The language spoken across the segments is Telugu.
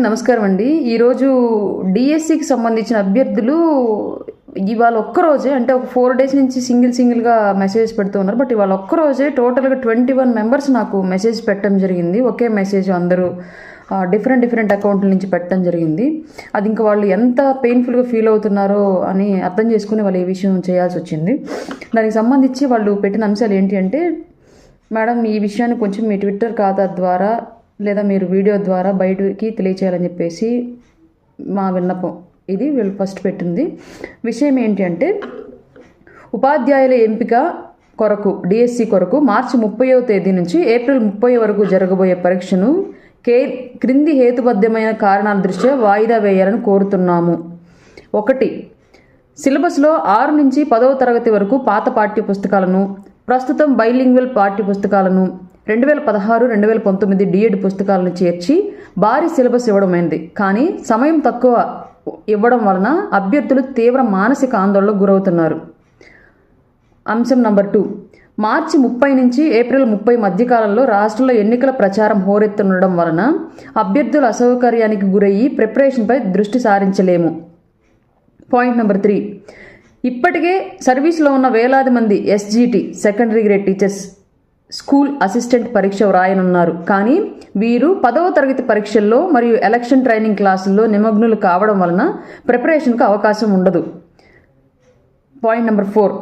అందరికీ నమస్కారం అండి. ఈరోజు డిఎస్సికి సంబంధించిన అభ్యర్థులు ఇవాళ ఒక్కరోజే అంటే ఒక ఫోర్ డేస్ నుంచి సింగిల్ సింగిల్గా మెసేజ్ పెడుతూ ఉన్నారు. బట్ ఇవాళ ఒక్కరోజే టోటల్గా ట్వంటీ వన్ మెంబర్స్ నాకు మెసేజ్ పెట్టడం జరిగింది. ఒకే మెసేజ్ అందరూ డిఫరెంట్ డిఫరెంట్ అకౌంట్ల నుంచి పెట్టడం జరిగింది. అది ఇంకా వాళ్ళు ఎంత పెయిన్ఫుల్గా ఫీల్ అవుతున్నారో అని అర్థం చేసుకుని వాళ్ళు ఈ విషయం చేయాల్సి వచ్చింది. దానికి సంబంధించి వాళ్ళు పెట్టిన అంశాలు ఏంటి అంటే మేడం ఈ విషయాన్ని కొంచెం మీ ట్విట్టర్ ఖాతా ద్వారా లేదా మీరు వీడియో ద్వారా బయటికి తెలియచేయాలని చెప్పేసి మా విన్నపం. ఇది వీళ్ళు ఫస్ట్ పెట్టింది. విషయం ఏంటి అంటే ఉపాధ్యాయుల ఎంపిక కొరకు డిఎస్సి కొరకు మార్చి ముప్పైవ తేదీ నుంచి ఏప్రిల్ ముప్పై వరకు జరగబోయే పరీక్షను కే క్రింది హేతుబద్ధమైన కారణాల దృష్ట్యా వాయిదా వేయాలని కోరుతున్నాము. ఒకటి సిలబస్లో ఆరు నుంచి పదవ తరగతి వరకు పాత పాఠ్య పుస్తకాలను ప్రస్తుతం బైలింగ్వల్ పాఠ్య పుస్తకాలను రెండు వేల పదహారు రెండు వేల పంతొమ్మిది డిఎడ్ పుస్తకాలను చేర్చి భారీ సిలబస్ ఇవ్వడమైంది కానీ సమయం తక్కువ ఇవ్వడం వలన అభ్యర్థులు తీవ్ర మానసిక ఆందోళనకు గురవుతున్నారు. అంశం నంబర్ టూ. మార్చి ముప్పై నుంచి ఏప్రిల్ ముప్పై మధ్యకాలంలో రాష్ట్రంలో ఎన్నికల ప్రచారం హోరెత్తుండడం వలన అభ్యర్థుల అసౌకర్యానికి గురయ్యి ప్రిపరేషన్పై దృష్టి సారించలేము. Point number three. ఇప్పటికే సర్వీస్లో ఉన్న వేలాది మంది SGT secondary grade teachers school assistant పరీక్ష వ్రాయనున్నారు. కానీ వీరు పదవ తరగతి పరీక్షల్లో మరియు ఎలక్షన్ ట్రైనింగ్ క్లాసుల్లో నిమగ్నులు కావడం వలన ప్రిపరేషన్కు అవకాశం ఉండదు. Point number four.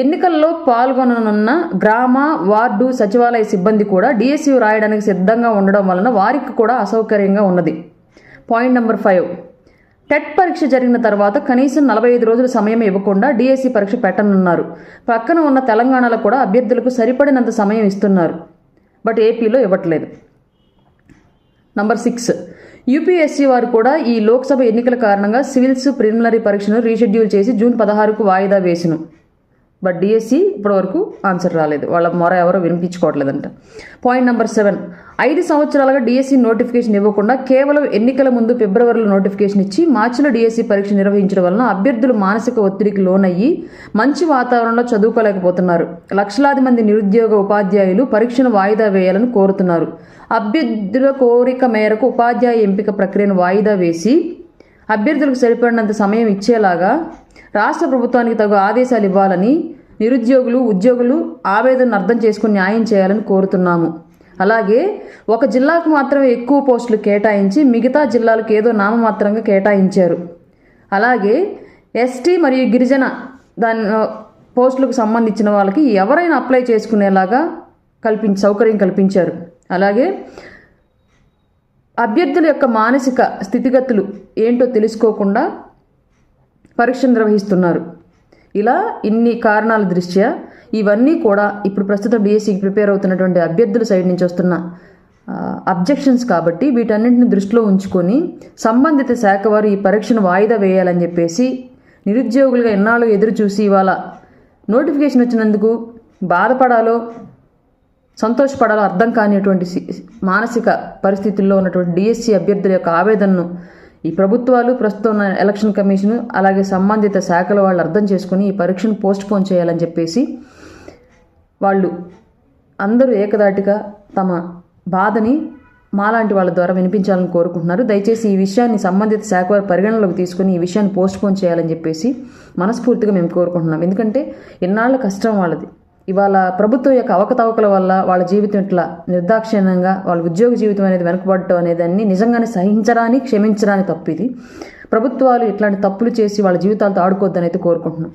ఎన్నికల్లో పాల్గొననున్న గ్రామ వార్డు సచివాలయ సిబ్బంది కూడా డిఎస్యు రాయడానికి సిద్ధంగా ఉండడం వలన వారికి కూడా అసౌకర్యంగా ఉన్నది. Point number five. టెట్ పరీక్ష జరిగిన తర్వాత కనీసం నలభై ఐదు రోజుల సమయం ఇవ్వకుండా డిఎస్సి పరీక్ష పెట్టనున్నారు. పక్కన ఉన్న తెలంగాణలో కూడా అభ్యర్థులకు సరిపడినంత సమయం ఇస్తున్నారు. బట్ ఏపీలో ఇవ్వట్లేదు. నంబర్ సిక్స్ యూపీఎస్సీ వారు కూడా ఈ లోక్సభ ఎన్నికల కారణంగా సివిల్స్ ప్రిలిమినరీ పరీక్షను రీషెడ్యూల్ చేసి జూన్ పదహారుకు వాయిదా వేసిను. బట్ డిఎస్సి ఇప్పటివరకు ఆన్సర్ రాలేదు. వాళ్ళ మొర ఎవరో వినిపించుకోవట్లేదంట. పాయింట్ నెంబర్ సెవెన్ ఐదు సంవత్సరాలుగా డిఎస్సి నోటిఫికేషన్ ఇవ్వకుండా కేవలం ఎన్నికల ముందు ఫిబ్రవరిలో నోటిఫికేషన్ ఇచ్చి మార్చిలో డిఎస్సి పరీక్ష నిర్వహించడం వలన అభ్యర్థులు మానసిక ఒత్తిడికి లోనయ్యి మంచి వాతావరణంలో చదువుకోలేకపోతున్నారు. లక్షలాది మంది నిరుద్యోగ ఉపాధ్యాయులు పరీక్షను వాయిదా వేయాలని కోరుతున్నారు. అభ్యర్థుల కోరిక మేరకు ఉపాధ్యాయ ఎంపిక ప్రక్రియను వాయిదా వేసి అభ్యర్థులకు సరిపడినంత సమయం ఇచ్చేలాగా రాష్ట్ర ప్రభుత్వానికి తగు ఆదేశాలు ఇవ్వాలని నిరుద్యోగులు ఉద్యోగులు ఆవేదనను అర్థం చేసుకుని న్యాయం చేయాలని కోరుతున్నాము. అలాగే ఒక జిల్లాకు మాత్రమే ఎక్కువ పోస్టులు కేటాయించి మిగతా జిల్లాలకు ఏదో నామమాత్రంగా కేటాయించారు. అలాగే ఎస్టీ మరియు గిరిజన దాని పోస్టులకు సంబంధించిన వాళ్ళకి ఎవరైనా అప్లై చేసుకునేలాగా కల్పించి సౌకర్యం కల్పించారు. అలాగే అభ్యర్థుల యొక్క మానసిక స్థితిగతులు ఏంటో తెలుసుకోకుండా పరీక్ష నిర్వహిస్తున్నారు. ఇలా ఇన్ని కారణాల దృష్ట్యా ఇవన్నీ కూడా ఇప్పుడు ప్రస్తుతం బీఎస్సీకి ప్రిపేర్ అవుతున్నటువంటి అభ్యర్థుల సైడ్ నుంచి వస్తున్న అబ్జెక్షన్స్ కాబట్టి వీటన్నింటిని దృష్టిలో ఉంచుకొని సంబంధిత శాఖ వారు ఈ పరీక్షను వాయిదా వేయాలని చెప్పేసి నిరుద్యోగులుగా ఎన్నాళ్ళు ఎదురు చూసి ఇవాళ నోటిఫికేషన్ వచ్చినందుకు బాధపడాలో సంతోషపడాలో అర్థం కానిటువంటి మానసిక పరిస్థితుల్లో ఉన్నటువంటి డిఎస్సి అభ్యర్థుల యొక్క ఆవేదనను ఈ ప్రభుత్వాలు ప్రస్తుతం ఉన్న ఎలక్షన్ కమిషన్ అలాగే సంబంధిత శాఖల వాళ్ళు అర్థం చేసుకుని ఈ పరీక్షను పోస్ట్ పోన్ చేయాలని చెప్పేసి వాళ్ళు అందరూ ఏకదాటిగా తమ బాధని మాలాంటి వాళ్ళ ద్వారా వినిపించాలని కోరుకుంటున్నారు. దయచేసి ఈ విషయాన్ని సంబంధిత శాఖ వారు పరిగణనలోకి తీసుకుని ఈ విషయాన్ని పోస్ట్ పోన్ చేయాలని చెప్పేసి మనస్ఫూర్తిగా మేము కోరుకుంటున్నాం. ఎందుకంటే ఎన్నాళ్ళ కష్టం వాళ్ళది. ఇవాళ ప్రభుత్వం యొక్క అవకతవకల వల్ల వాళ్ళ జీవితం ఇట్లా నిర్దాక్షిణ్యంగా వాళ్ళ ఉద్యోగ జీవితం అనేది వెనుకబడటం అనేది దాన్ని నిజంగానే సహించడానికి క్షమించడానికి తప్పు ఇది. ప్రభుత్వాలు ఇట్లాంటి తప్పులు చేసి వాళ్ళ జీవితాలతో ఆడుకోవద్దని అయితే కోరుకుంటున్నాం.